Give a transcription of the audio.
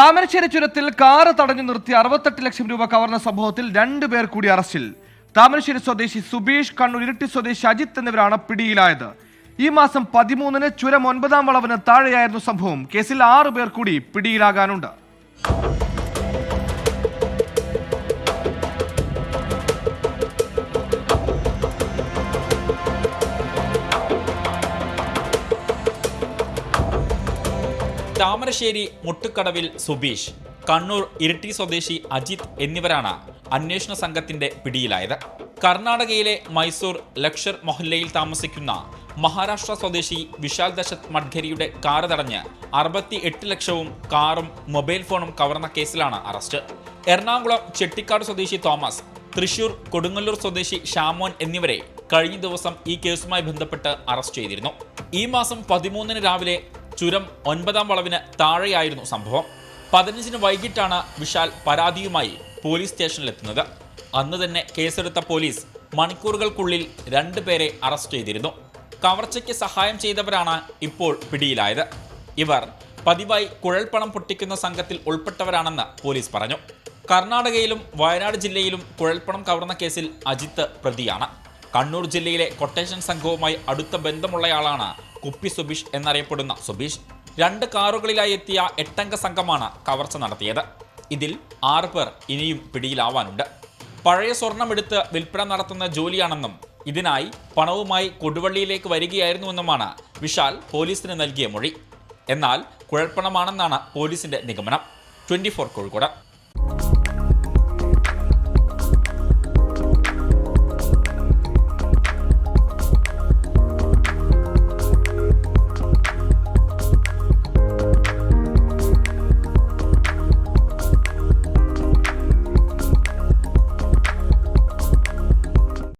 താമരശ്ശേരി ചുരത്തിൽ കാറ് തടഞ്ഞു നിർത്തി അറുപത്തെട്ട് ലക്ഷം രൂപ കവർന്ന സംഭവത്തിൽ രണ്ടു പേർ കൂടി അറസ്റ്റിൽ. താമരശ്ശേരി സ്വദേശി സുബീഷ് കണ്ണൂർ ഇരിട്ടി സ്വദേശി അജിത്ത് എന്നിവരാണ് പിടിയിലായത്. ഈ മാസം പതിമൂന്നിന് ചുരം ഒൻപതാം വളവിന് താഴെയായിരുന്നു സംഭവം. കേസിൽ ആറു പേർ കൂടി പിടിയിലാകാനുണ്ട്. താമരശ്ശേരി മുട്ടുക്കടവിൽ സുബീഷ് കണ്ണൂർ ഇരിട്ടി സ്വദേശി അജിത് എന്നിവരാണ് അന്വേഷണ സംഘത്തിന്റെ പിടിയിലായത്. കർണാടകയിലെ മൈസൂർ ലക്ഷർ മൊഹല്ലയിൽ താമസിക്കുന്ന മഹാരാഷ്ട്ര സ്വദേശി വിശാൽ ദശത് മഡ്ഗരിയുടെ കാറ് തടഞ്ഞ് അറുപത്തി എട്ട് ലക്ഷവും കാറും മൊബൈൽ ഫോണും കവർന്ന കേസിലാണ് അറസ്റ്റ്. എറണാകുളം ചെട്ടിക്കാട് സ്വദേശി തോമസ് തൃശൂർ കൊടുങ്ങല്ലൂർ സ്വദേശി ഷാമോൻ എന്നിവരെ കഴിഞ്ഞ ദിവസം ഈ കേസുമായി ബന്ധപ്പെട്ട് അറസ്റ്റ് ചെയ്തിരുന്നു. ഈ മാസം പതിമൂന്നിന് രാവിലെ ചുരം ഒൻപതാം വളവിന് താഴെയായിരുന്നു സംഭവം. പതിനഞ്ചിന് വൈകിട്ടാണ് വിശാൽ പരാതിയുമായി പോലീസ് സ്റ്റേഷനിലെത്തുന്നത്. അന്ന് തന്നെ കേസെടുത്ത പോലീസ് മണിക്കൂറുകൾക്കുള്ളിൽ രണ്ടുപേരെ അറസ്റ്റ് ചെയ്തിരുന്നു. കവർച്ചയ്ക്ക് സഹായം ചെയ്തവരാണ് ഇപ്പോൾ പിടിയിലായത്. ഇവർ പതിവായി കുഴൽപ്പണം പൊട്ടിക്കുന്ന സംഘത്തിൽ ഉൾപ്പെട്ടവരാണെന്ന് പോലീസ് പറഞ്ഞു. കർണാടകയിലും വയനാട് ജില്ലയിലും കുഴൽപ്പണം കവർന്ന കേസിൽ അജിത്ത് പ്രതിയാണ്. കണ്ണൂർ ജില്ലയിലെ കൊട്ടേഷൻ സംഘവുമായി അടുത്ത ബന്ധമുള്ളയാളാണ് കുപ്പി സുബീഷ് എന്നറിയപ്പെടുന്ന സുബീഷ് രണ്ട് കാറുകളിലായി എത്തിയ എട്ടംഗ സംഘമാണ് കവർച്ച നടത്തിയത്. ഇതിൽ ആറ് പേർ ഇനിയും പിടിയിലാവാനുണ്ട്. പഴയ സ്വർണമെടുത്ത് വിൽപ്പന നടത്തുന്ന ജോലിയാണെന്നും ഇതിനായി പണവുമായി കൊടുവള്ളിയിലേക്ക് വരികയായിരുന്നുവെന്നുമാണ് വിശാൽ പോലീസിന് നൽകിയ മൊഴി. എന്നാൽ കുഴൽപ്പണമാണെന്നാണ് പോലീസിന്റെ നിഗമനം. Twenty four Kozhikode.